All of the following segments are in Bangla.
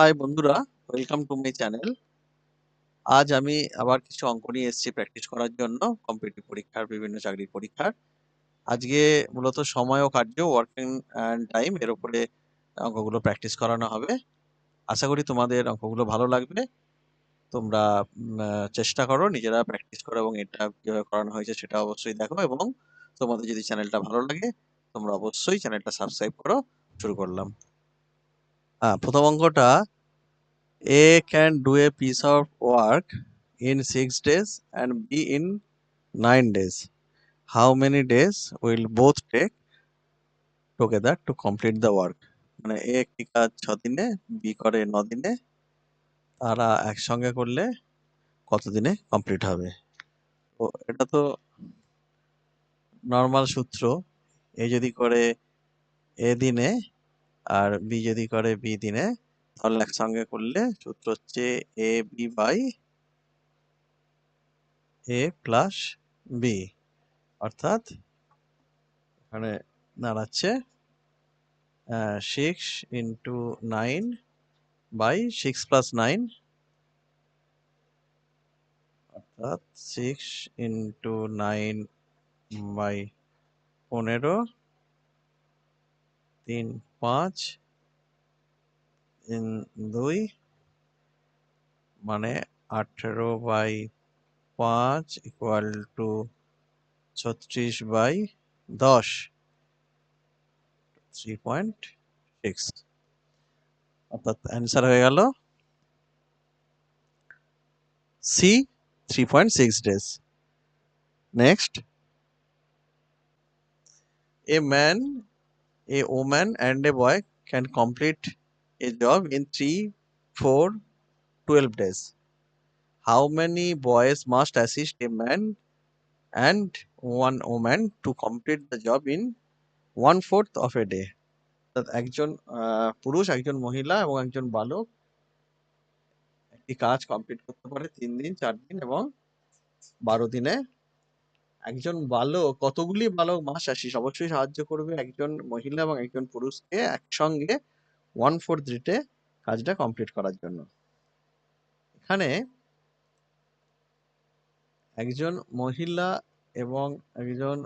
হাই বন্ধুরা ওয়েলকাম টু মাই চ্যানেল আজ আমি আবার কিছু অঙ্ক নিয়ে এসেছি প্র্যাকটিস করার জন্য কম্পিটিটিভ পরীক্ষার, বিভিন্ন চাকরির পরীক্ষার। আজকে মূলত সময় ও কার্য ওয়ার্কিং অ্যান্ড টাইম এর উপরে অঙ্কগুলো প্র্যাকটিস করানো হবে। আশা করি তোমাদের অঙ্কগুলো ভালো লাগবে। তোমরা চেষ্টা করো নিজেরা প্র্যাকটিস করো এবং এটা কীভাবে করানো হয়েছে সেটা অবশ্যই দেখো এবং তোমাদের যদি চ্যানেলটা ভালো লাগে, তোমরা অবশ্যই চ্যানেলটা সাবস্ক্রাইব করো। শুরু করলাম। প্রথম অঙ্কটা A can do a piece of work in six days and B in nine days how many days will both take together to complete the work মানে এ একটি কাজ ছ দিনে বি করে ন দিনে তারা একসঙ্গে করলে কত দিনে কমপ্লিট হবে? ও এটা তো নর্মাল সূত্র। এ যদি করে এ দিনে আর বি যদি করে বি দিনে, তাহলে একসঙ্গে করলে সূত্র হচ্ছে A B by A plus B অর্থাৎ এখানে দাঁড়াচ্ছে six into nine by six plus nine অর্থাৎ সিক্স ইন্টু নাইন বাই পনেরো তিন পাঁচ তিন দুই মানে আঠেরো বাই পাঁচ ইকুয়াল টু ছত্রিশ বাই দশ থ্রি পয়েন্ট সিক্স অর্থাৎ অ্যান্সার হয়ে গেল C three point six days next a man a woman and a boy can complete a job in 3 4 12 days how many boys must assist a man and one woman to complete the job in one fourth of a day একজন পুরুষ একজন মহিলা এবং একজন বালক একটি কাজ কমপ্লিট করতে পারে তিন দিন চার দিন এবং বারো দিনে একজন বালক কতগুলি বালক মাস আসিস অবশ্যই সাহায্য করবে একজন মহিলা এবং একজন পুরুষকে একসঙ্গে ওয়ান ফোর্থ ডেটে কাজটা কমপ্লিট করার জন্য। এখানে একজন মহিলা এবং একজন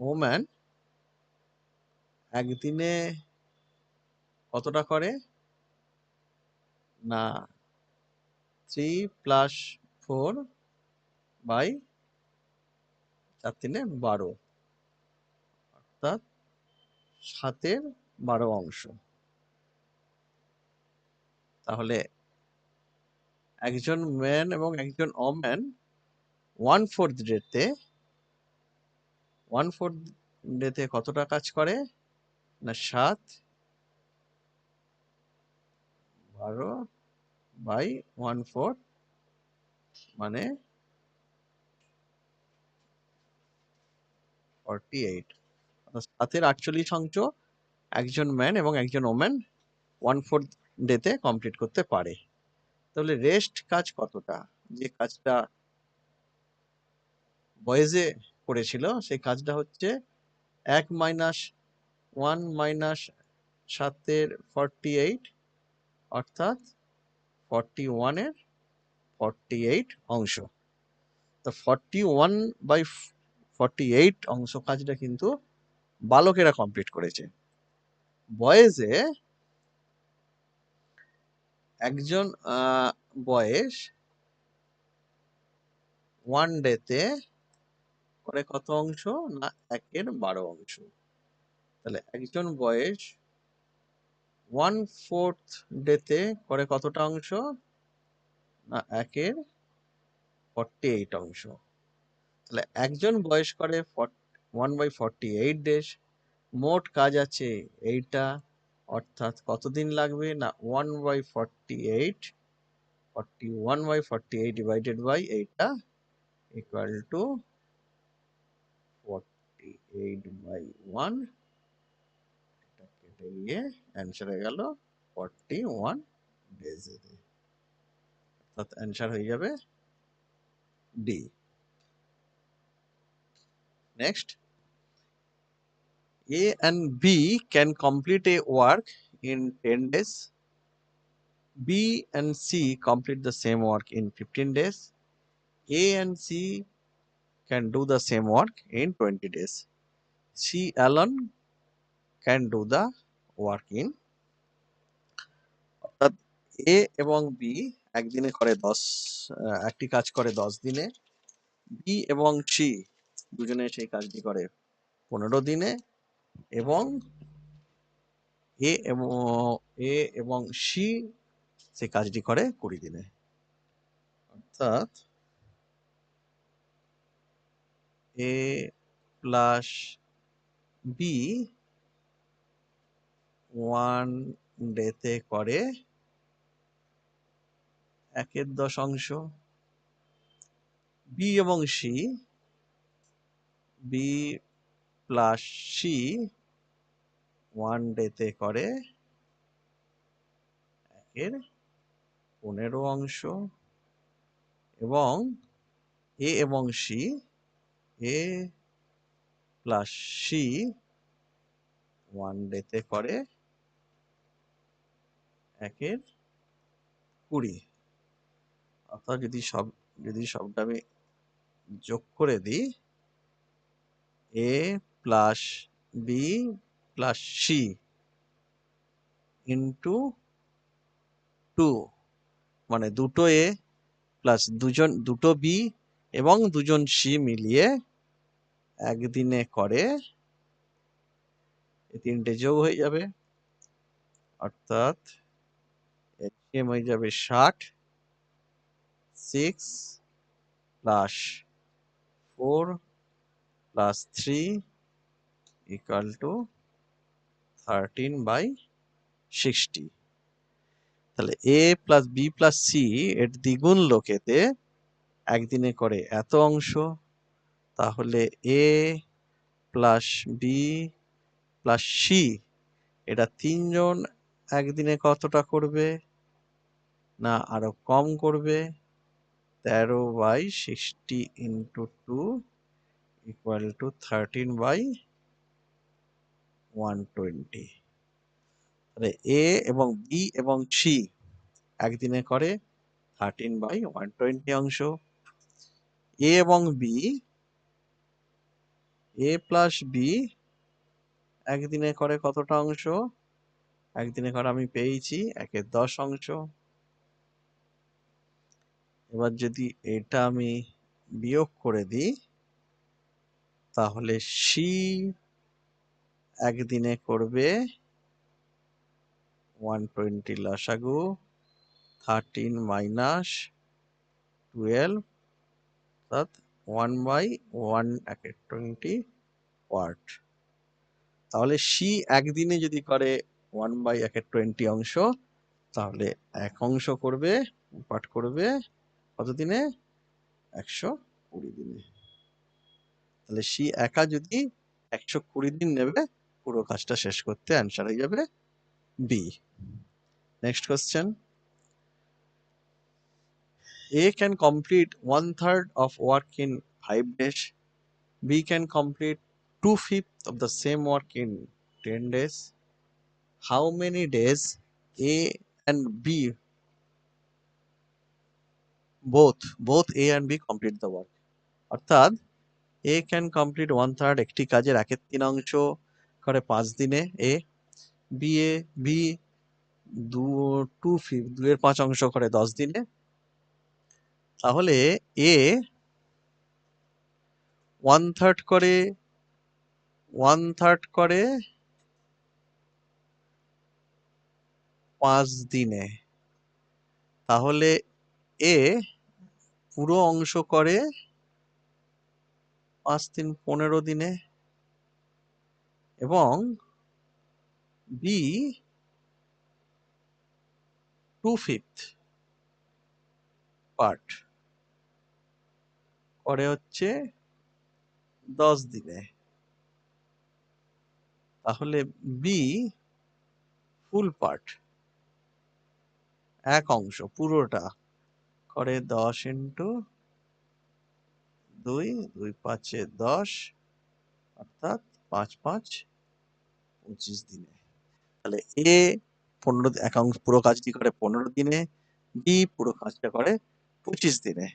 ওম্যান একদিনে কতটা করে? না থ্রি প্লাস ফোর বাই চার তিনে বারো। অর্থাৎ সাতের বারো অংশ। তাহলে একজন ম্যান এবং একজন অম্যান ওয়ান ফোর্থ ডেতে ওয়ান ফোর্থ ডেতে কতটা কাজ করে? না, সাত বারো বাই ওয়ান ফোর্থ মানে ফর্টি এইট সাতের আটচল্লিশ অংশ একজন ম্যান এবং একজন ওম্যান ওয়ান ফোর্থ ডেতে কমপ্লিট করতে পারে। তাহলে রেস্ট কাজ কতটা? যে কাজটা বয়েজে করেছিল, সেই কাজটা হচ্ছে এক মাইনাস ওয়ান মাইনাস সাতের ফর্টি এইট অর্থাৎ ফর্টি ওয়ানের ফর্টি এইট অংশ। তো forty one by forty eight অংশ কাজটা কিন্তু বালকেরা কমপ্লিট করেছে। বয়েজে একজন বয়েস ওয়ান ডেতে করে কত অংশ? না, একের বারো অংশ। তাহলে একজন বয়েস ওয়ান ফোর্থ ডেতে করে কতটা অংশ? না, একের ফর্টি এইট অংশ। তাহলে একজন বয়স করে one by forty eight days মোট কাজ আছে এইটা, অর্থাৎ কতদিন লাগবে? না one by forty eight forty one by forty eight divided by এইটা equal to forty eight by one এটা কেটে গিয়ে অ্যান্সার হয়ে গেল ফর্টি ওয়ান ডেজ অর্থাৎ অ্যান্সার হয়ে যাবে D Next, A and B can complete a work in 10 days. B and C complete the same work in 15 days. A and C can do the same work in 20 days. C alone can do the work in অর্থাৎ এ এবং বি একদিনে করে দশ একটি কাজ করে দশ দিনে বি এবং সি দুজনে সেই কাজটি করে। পনেরো দিনে এবং এ এবং এ এবং সি সেই কাজটি করে কুড়ি দিনে। অর্থাৎ এ প্লাস বি ওয়ান ডেতে করে একের দশাংশ। বি এবং C B plus C one ডেতে করে একের পনেরো অংশ এবং এ এবং C A plus C one ডেতে করে একের কুড়ি। অর্থাৎ যদি সব, যদি সবটা আমি যোগ করে দিই A plus B plus C into two মানে দুটো এ প্লাস দুজন, দুটো বি এবং দুজন সি মিলিয়ে একদিনে করে এই তিনটে যোগ হয়ে যাবে। অর্থাৎ এম হয়ে যাবে ষাট six plus four plus three equal to thirteen by sixty তাহলে A plus B plus C এর দ্বিগুণ লোকেতে একদিনে করে এত অংশ, তাহলে A plus B plus C এটা তিনজন একদিনে কতটা করবে? না, আরও কম করবে। তেরো by sixty into two equal to thirteen by one twenty তাহলে এ এবং বি এবং সি একদিনে করে থার্টিন বাই ওয়ান টোয়েন্টি অংশ। এ এবং বি এ প্লাস বি একদিনে করে কতটা অংশ? একদিনে করে আমি পেয়েছি একের দশ অংশ। এবার যদি এটা আমি বিয়োগ করে দিই তাহলে সি একদিনে করবে ওয়ান টোয়েন্টি লাসাগু থার্টিন মাইনাস টুয়েলভ অর্থাৎ ওয়ান বাই ওয়ান টোয়েন্টি ওয়াট তাহলে সি একদিনে যদি করে ওয়ান বাই একের টোয়েন্টি অংশ, তাহলে এক অংশ করবে পাঠ করবে কত দিনে? একশো কুড়ি দিনে। তাহলে সি একা যদি একশো কুড়ি দিন নেবে পুরো কাজটা শেষ করতে অ্যান্সার হয়ে যাবে B next question A can complete one third of work in five days. B can complete two fifths of the same work in 10 days. How many days A and B both both A and B complete the work? অর্থাৎ A can complete one third একটি কাজের একের তিন অংশ করে পাঁচ দিনে এ বি এ বি দু টু ফিফথ দুয়ের পাঁচ অংশ করে দশ দিনে। তাহলে এ ওয়ান থার্ড করে ওয়ান থার্ড করে পাঁচ দিনে। তাহলে এ পুরো অংশ করে পাঁচ দিন পনেরো দিনে এবং বি টু ফিফথ পার্ট করে হচ্ছে দশ দিনে। তাহলে বি ফুল পার্ট এক অংশ, পুরোটা করে দশ ইন্টু দুই দুই পাঁচে দশ, অর্থাৎ পাঁচ পাঁচ পঁচিশ দিনে। তাহলে এ পনেরো একাংশ পুরো কাজটি করে পনেরো দিনে, বি পুরো কাজটা করে পঁচিশ দিনে।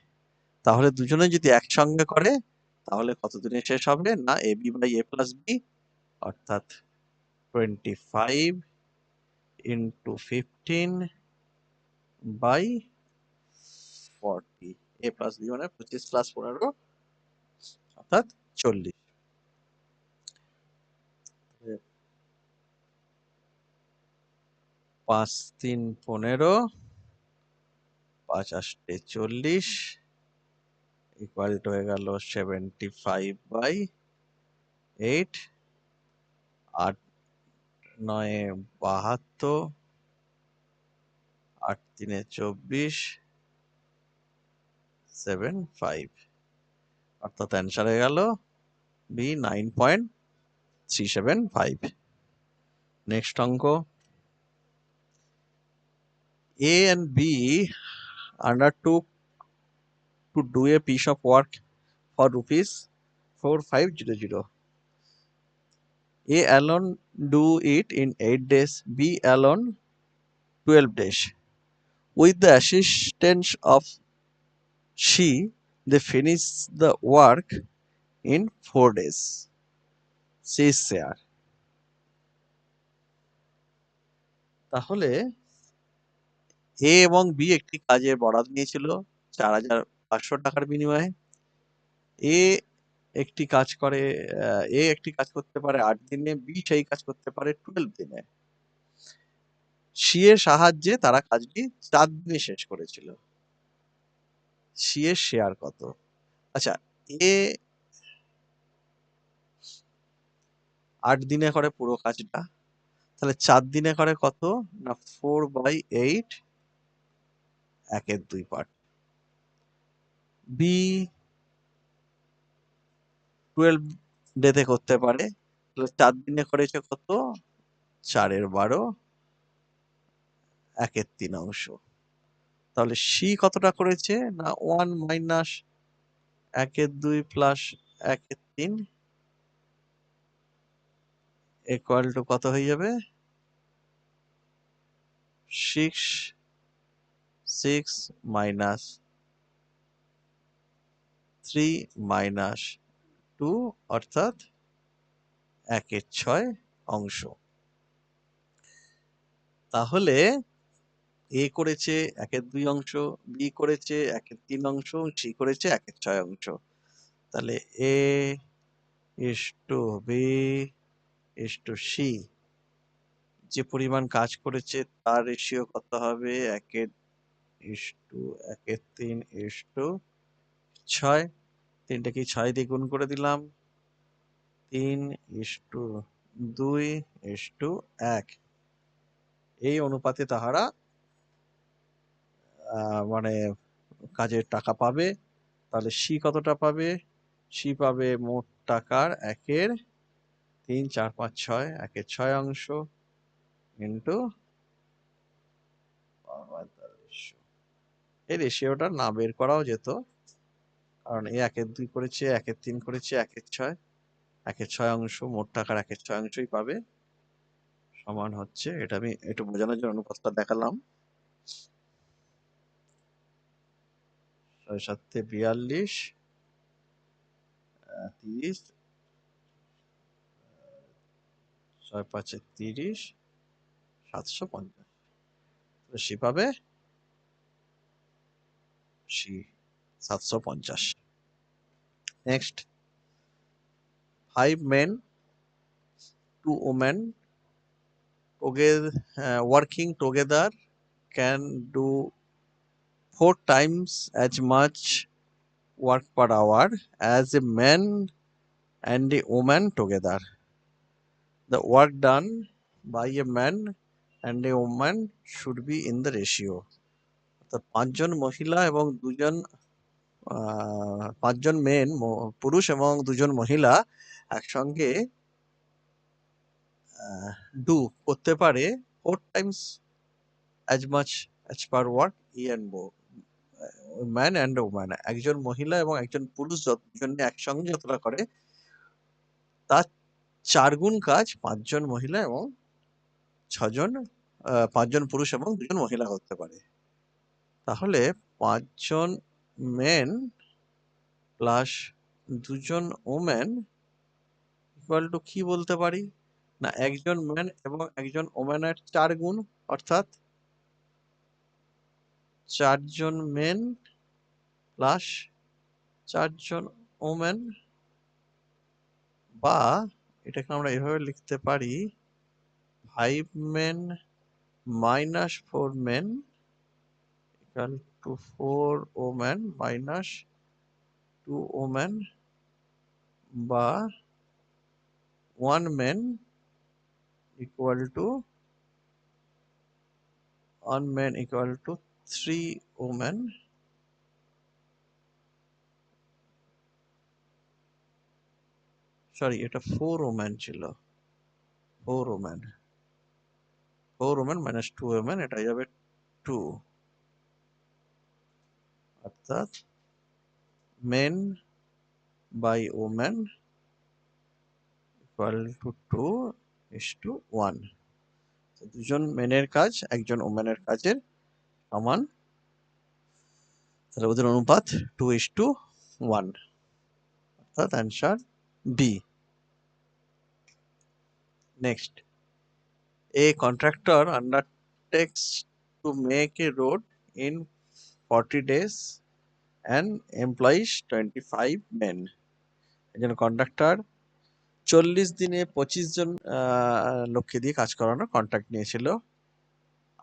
তাহলে দুজনে যদি একসঙ্গে করে, তাহলে কত দিনে শেষ হবে? না, A B by A plus B, অর্থাৎ twenty five into fifteen by forty. A plus B মানে পঁচিশ প্লাস পনেরো অর্থাৎ চল্লিশ। পাঁচ তিন পনেরো, পাঁচ আষ্টে চল্লিশ ইকুয়াল টু হয়ে গেল সেভেন্টি ফাইভ বাই এইট আট, নয়, বাহাত্তর, আট, তিনে চব্বিশ সেভেন ফাইভ অর্থাৎ অ্যান্সার হয়ে গেল B nine point three seven five next অঙ্ক A and B undertook to do a piece of work for rupees 4500. A alone do it in 8 days, B alone 12 days. With the assistance of she, they finish the work in 4 days. She is there. তাহলে এ এবং বি একটি কাজের বরাদ নিয়েছিল চার হাজার পাঁচশো টাকার বিনিময়ে এ একটি কাজ করে এ একটি কাজ করতে পারে আট দিনে বি সেই কাজ করতে পারে টুয়েলভ দিনে সি এর সাহায্যে তারা কাজটি চার দিনে শেষ করেছিল সি এর শেয়ার কত? আচ্ছা এ আট দিনে করে পুরো কাজটা, তাহলে চার দিনে করে কত? না ফোর বাই এইট একের দুই পার্ট বি টুয়েলভ ডেতে করতে পারে, তাহলে চার দিনে করেছে কত? চারের বারো একের তিন অংশ। তাহলে সি কতটা করেছে? না ওয়ান মাইনাস একের দুই প্লাস একের তিন ইকুয়াল টু কত হয়ে যাবে? Six six minus three minus two অর্থাৎ একের ছয় অংশ। তাহলে এ করেছে, একের দুই অংশ, বি করেছে, একের তিন অংশ, সি করেছে, একের ছয় অংশ। তাহলে A is to B is to C. যে পরিমাণ কাজ করেছে, তার রেশিও কত হবে? একের ইস টু, একের তিন ইস টু ছয়। তিনটে কি ছয় দিয়ে গুণ করে দিলাম? তিন ইস টু দুই ইস টু এক। এই অনুপাতে তাহারা মানে কাজের টাকা পাবে, তাহলে সি কতটা পাবে? সি পাবে মোট টাকার একের তিন, চার, পাঁচ, ছয়, একের ছয় অংশ ইন্টু এই রেশিওটা না বের করাও যেত, কারণ এই একের দুই করেছে, একের তিন করেছে, একের ছয় একের ছয় অংশ, মোট টাকার একের ছয় অংশই পাবে। সমান হচ্ছে, এটা আমি একটু বোঝানোর জন্য অনুপাতটা দেখালাম। ছয় সাতে বিয়াল্লিশ তিরিশ ছয় পাঁচে তিরিশ সাতশো পঞ্চাশ। সি পাবে? সি সাতশো পঞ্চাশ। Next. Five men two women together uh, working together can do four times as much work per hour as a man and a woman together. The work done by a man and a woman should be in the ratio. অর্থাৎ পাঁচজন মহিলা এবং দুজন আহ, পাঁচজন মেন পুরুষ এবং দুজন মহিলা একসঙ্গে ডু করতে পারে four times as much as per work E and বো ম্যান অ্যান্ড ওম্যান একজন মহিলা এবং একজন পুরুষ যতজন একসঙ্গে যতটা করে, তার চার গুণ কাজ পাঁচজন মহিলা এবং ছজন পাঁচজন পুরুষ এবং দুজন মহিলা করতে পারে। তাহলে পাঁচজন মেন প্লাস দুজন ওম্যান ইকুয়াল টু কি বলতে পারি? না, একজন ম্যান এবং একজন ওম্যানের চার গুণ অর্থাৎ চারজন মেন প্লাস চারজন ওমেন বা এটাকে আমরা এভাবে লিখতে পারি five men minus four men equal to four woman minus two woman বা one men equal to one man equal to three woman sorry এটা ফোর ওম্যান ছিল। Four woman four woman minus two woman এটা যাবে টু অর্থাৎ men by woman equal to two is to one দুজন মেনের কাজ, একজন ওম্যানের কাজের সমান, তাহলে ওদের অনুপাত টু ইস টু ওয়ান অর্থাৎ answer B next a contractor undertakes to make a road in 40 days and employs 25 men. একজন কন্ট্রাক্টর চল্লিশ দিনে পঁচিশ জন লোককে দিয়ে কাজ করানোর কন্ট্রাক্ট নিয়েছিল।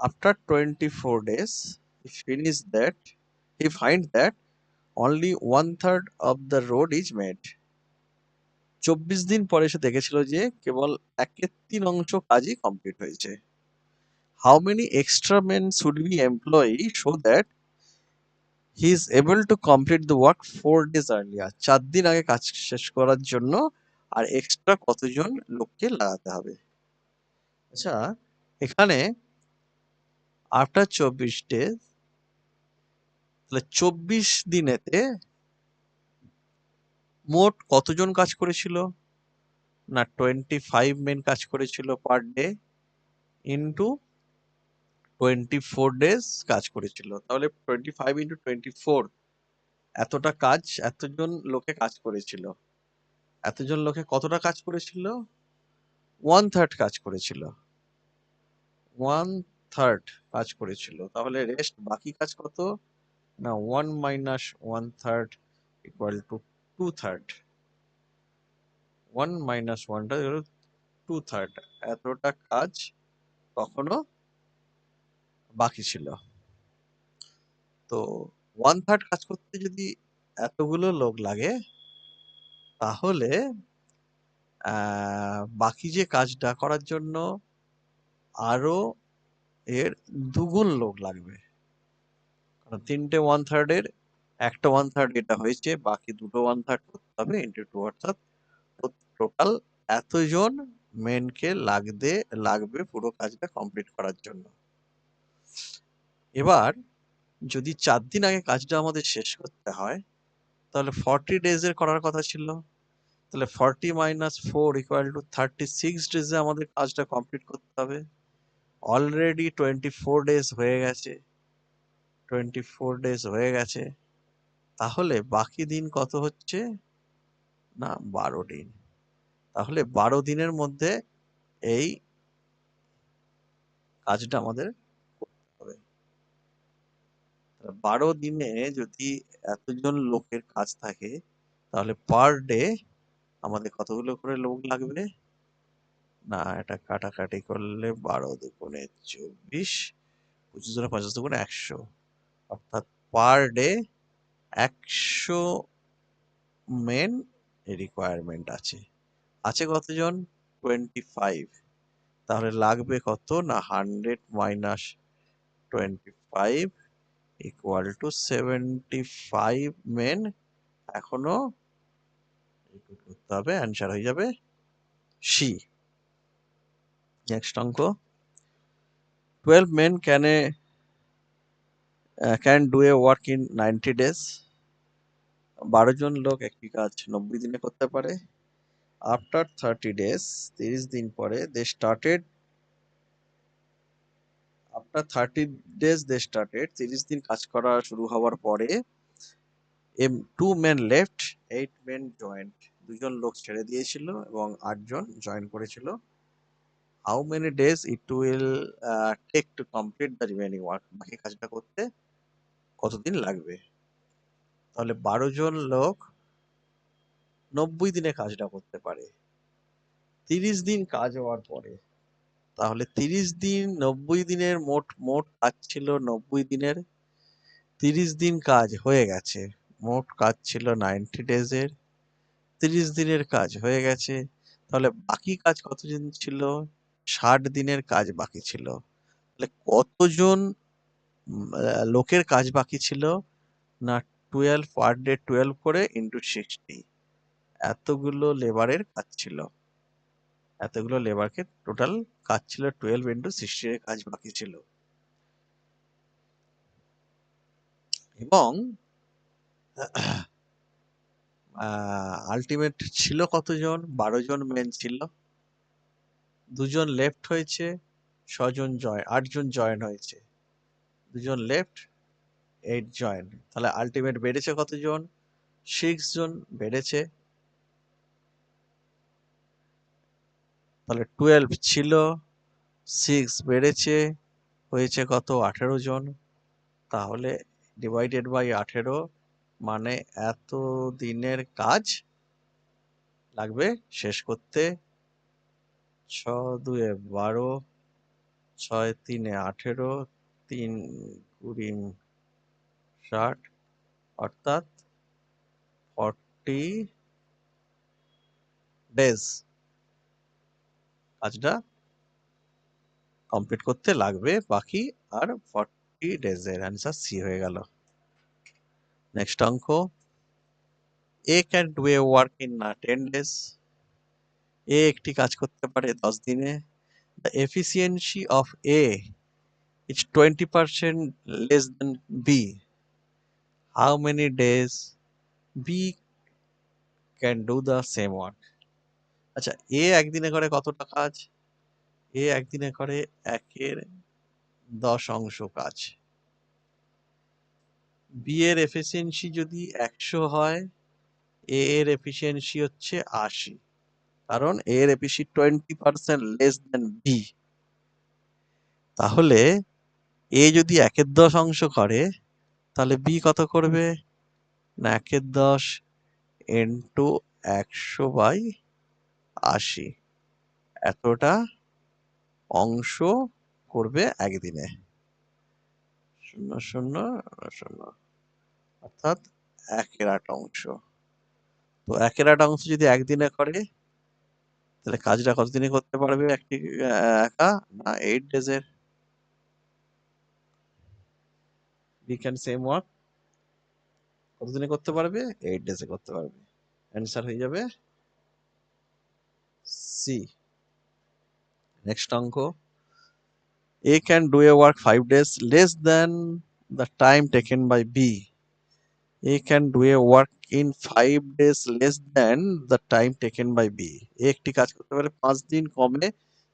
After twenty four days finish that he find that only one third of the road is made চব্বিশ দিন পরে সে দেখেছিল যে কেবল একের তিন অংশ কাজই কমপ্লিট হয়েছে। How many extra men should be employee so that he is able to complete the work four days earlier চার দিন আগে কাজ শেষ করার জন্য আর এক্সট্রা কতজন লোককে লাগাতে হবে? আচ্ছা এখানে আফটার চব্বিশ ডেজ তাহলে চব্বিশ দিনেতে মোট কতজন কাজ করেছিল? না টোয়েন্টি ফাইভ মেন কাজ করেছিল per day into twenty four days কাজ করেছিল। তাহলে twenty five into twenty four এতটা কাজ, এতজন লোকে কাজ করেছিল। এতজন লোকে কতটা কাজ করেছিল? ওয়ান থার্ড কাজ করেছিল। ওয়ান থার্ড কাজ করেছিল। তাহলে রেস্ট বাকি কাজ কত? না one minus one third equal to two third one minus ওয়ানটা টু থার্ড এতটা কাজ কখনো বাকি ছিল। তো ওয়ান থার্ড কাজ করতে যদি এতগুলো লোক লাগে, তাহলে বাকি যে কাজটা করার জন্য আরও এর দুগুণ লোক লাগবে। কারণ তিনটে ওয়ান থার্ডের একটা ওয়ান থার্ড এটা হয়েছে, বাকি দুটো ওয়ান থার্ড করতে হবে ইন্টু টু অর্থাৎ টোটাল এতজন মেনকে লাগতে লাগবে পুরো কাজটা কমপ্লিট করার জন্য। এবার যদি চার দিন আগে কাজটা আমাদের শেষ করতে হয়, তাহলে ফর্টি ডেজের করার কথা ছিল। তাহলে forty minus four equal to thirty six ডেজে আমাদের কাজটা কমপ্লিট করতে হবে। অলরেডি টোয়েন্টি ফোর ডেজ হয়ে গেছে। টোয়েন্টি ফোর ডেজ হয়ে গেছে। তাহলে বাকি দিন কত হচ্ছে? না, বারো দিন। তাহলে বারো দিনের মধ্যে এই কাজটা আমাদের করতে হবে। বারো দিনে যদি এতজন লোকের কাজ থাকে, তাহলে পার ডে আমাদের কতগুলো করে লোক লাগবে? না, এটা কাটাকাটি করলে বারো দুগুণে চব্বিশ, পঁচিশ দুগুণে পঞ্চাশ দুগুণে একশো। অর্থাৎ পার ডে একশো মেন রিকোয়ারমেন্ট আছে। আছে কতজন? টোয়েন্টি ফাইভ তাহলে লাগবে কত? না hundred minus twenty five equal to seventy five men এখনও করতে হবে অ্যান্সার হয়ে যাবে সি নেক্সট অঙ্ক. Twelve men can a can do a work in ninety days বারো জন লোক একটি কাজ নব্বই দিনে করতে পারে। আফটার থার্টি ডেজ তিরিশ দিন পরে দে স্টার্টেড আপনার থার্টি ডেজ দে স্টার্টেড তিরিশ দিন কাজ করা শুরু হওয়ার পরে M two men left eight men joined দুজন লোক ছেড়ে দিয়েছিল এবং আটজন জয়েন করেছিল। How many days it will take to complete the remaining work বাকি কাজটা করতে কতদিন লাগবে? তাহলে বারো জন লোক নব্বই দিনে কাজটা করতে পারে। তিরিশ দিন কাজ হওয়ার পরে। তাহলে তিরিশ দিন নব্বই দিনের মোট মোট কাজ ছিল নব্বই দিনের। তিরিশ দিন কাজ হয়ে গেছে। মোট কাজ ছিল নাইনটি ডেজের তিরিশ দিনের কাজ হয়ে গেছে। তাহলে বাকি কাজ কতদিন ছিল? ষাট দিনের কাজ বাকি ছিল। তাহলে কতজন লোকের কাজ বাকি ছিল? না টুয়েলভ পার ডে টুয়েলভ করে ইন্টু সিক্সটি এতগুলো লেবারের কাজ ছিল। এতগুলো লেবারকে টোটাল কাজ ছিল টুয়েলভ ইন্টু সিক্সটি এর কাজ বাকি ছিল। এবং আলটিমেট ছিল কতজন? বারো জন মেন ছিল। দুজন লেফট হয়েছে, ছজন জয়েন আটজন জয়েন হয়েছে। দুজন লেফট এইট জয়েন তাহলে আলটিমেট বেড়েছে কতজন? সিক্স জন বেড়েছে। তাহলে টুয়েলভ ছিল সিক্স বেড়েছে, হয়েছে কত? আঠেরো জন। তাহলে ডিভাইডেড বাই আঠেরো মানে এত দিনের কাজ লাগবে শেষ করতে। ছ দুয়ে বারো ছয় তিনে আঠেরো, তিন কুড়ি ষাট, অর্থাৎ ফর্টি ডেজ কাজটা কমপ্লিট করতে লাগবে, বাকি আর ফর্টি ডেজের অ্যান্সার সি হয়ে গেল। নেক্সট অঙ্ক। A can do a work in না টেন ডেজ এ একটি কাজ করতে পারে দশ দিনে। The efficiency of A is twenty percent less than B how many days B can do the same work আচ্ছা এ একদিনে করে কতটা কাজ? এ একদিনে করে একের দশ অংশ কাজ। বি এর এফিসিয়েন্সি যদি একশো হয় এ এর এফিসিয়েন্সি হচ্ছে আশি। কারণ এর এফিসি twenty percent less than B তাহলে এ যদি একের দশ অংশ করে, তাহলে বি কত করবে? না, একের দশ ইন্টু একশো বাই আশি। এতটা অংশ করবে একদিনে। শূন্য শূন্য শূন্য। অর্থাৎ একের আট অংশ। তো একের আট অংশ যদি একদিনে করে তাহলে কাজটা কতদিনে করতে পারবে একটি একা না এইট ডেজের ক্যান সেম ওয়ার্ক কতদিনে করতে পারবে? এইট ডেজে করতে পারবে। অ্যান্সার হয়ে যাবে সি নেক্সট অঙ্ক। A can do a work five days less than the time taken by B A can do a work in five days less than the time taken by B একটি কাজ করতে পারে পাঁচ দিন কমে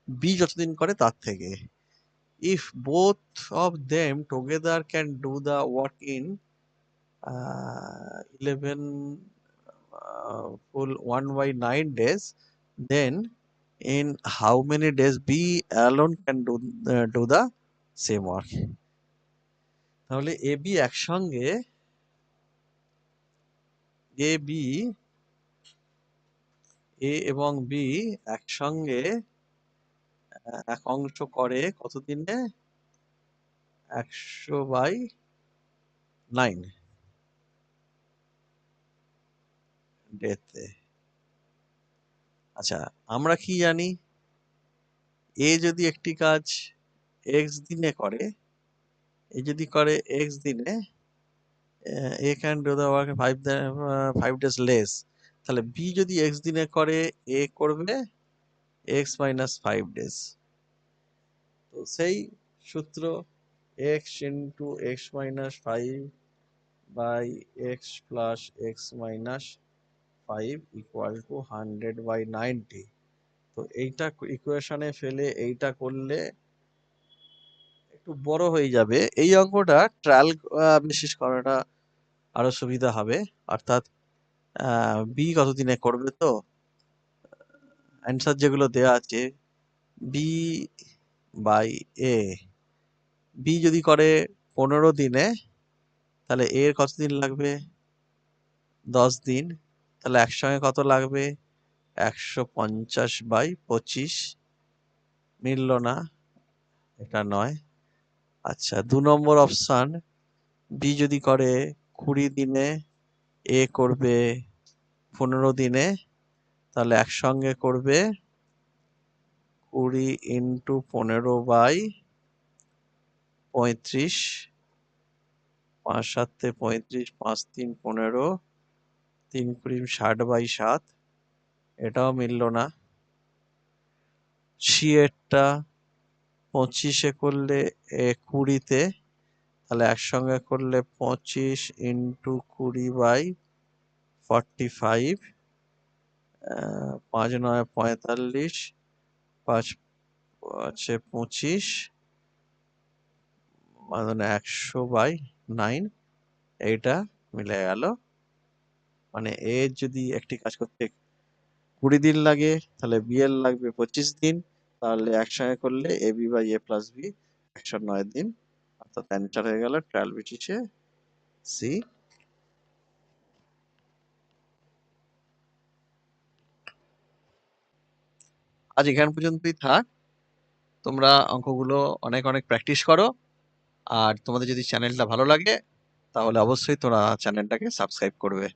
বি যতদিন করে তার থেকে। If both of them together can do the work in eleven full 1 by 9 days then in how many days b alone can do uh, do the same work? তাহলে এ বি একসঙ্গে এ বি এ এবং বি একসঙ্গে এক অংশ করে কতদিনে একশো বাই নাইন। ডেতে। আচ্ছা আমরা কি জানি? এ যদি একটি কাজ এক্স দিনে করে এ যদি করে এক্স দিনে A can do the work five five days less তাহলে বি যদি এক্স দিনে করে এ করবে এক্স মাইনাস ফাইভ ডেজ তো সেই সূত্র X into X minus five by X plus X minus five equal to hundred by ninety তো এইটা ইকুয়েশনে ফেলে এইটা করলে একটু বড় হয়ে যাবে। এই অঙ্কটা ট্রায়াল বেসিস করাটা আরও সুবিধা হবে। অর্থাৎ বি কতদিনে করবে তো? অ্যান্সার যেগুলো দেওয়া আছে বি বাই এ বি যদি করে পনেরো দিনে, তাহলে এর কতদিন লাগবে? দশ দিন। তাহলে একসঙ্গে কত লাগবে? একশো পঞ্চাশ বাই পঁচিশ। মিলল না, এটা নয়। আচ্ছা দু নম্বর অপশান বি যদি করে কুড়ি দিনে এ করবে, পনেরো দিনে তাহলে একসঙ্গে করবে কুড়ি ইন্টু পনেরো বাই পঁয়ত্রিশ, পাঁচ সাতে পঁয়ত্রিশ, পাঁচ তিন পনেরো, তিন কুড়ি ষাট বাই সাত, এটাও মিলল না। সিএরটা পঁচিশে করলে এ কুড়িতে তাহলে একসঙ্গে করলে পঁচিশ ইন্টু কুড়ি বাই ফর্টি ফাইভ পাঁচ নয় পঁয়তাল্লিশ, পাঁচ আছে পঁচিশ মানে একশো বাই নাইন, এইটা মিলে গেল। মানে এর যদি একটি কাজ করতে কুড়ি দিন লাগে, তাহলে বি এর লাগবে পঁচিশ দিন, তাহলে একসঙ্গে করলে A B by A plus B একশো নয় দিন। অর্থাৎ অ্যান্সার হয়ে গেল ট্রায়াল ব্রিটিশে সি আজ এখান পর্যন্তই থাক। তোমরা অঙ্কগুলো অনেক অনেক প্র্যাকটিস করো। আর তোমাদের যদি চ্যানেলটা ভালো লাগে, তাহলে অবশ্যই তোমরা চ্যানেলটাকে সাবস্ক্রাইব করবে।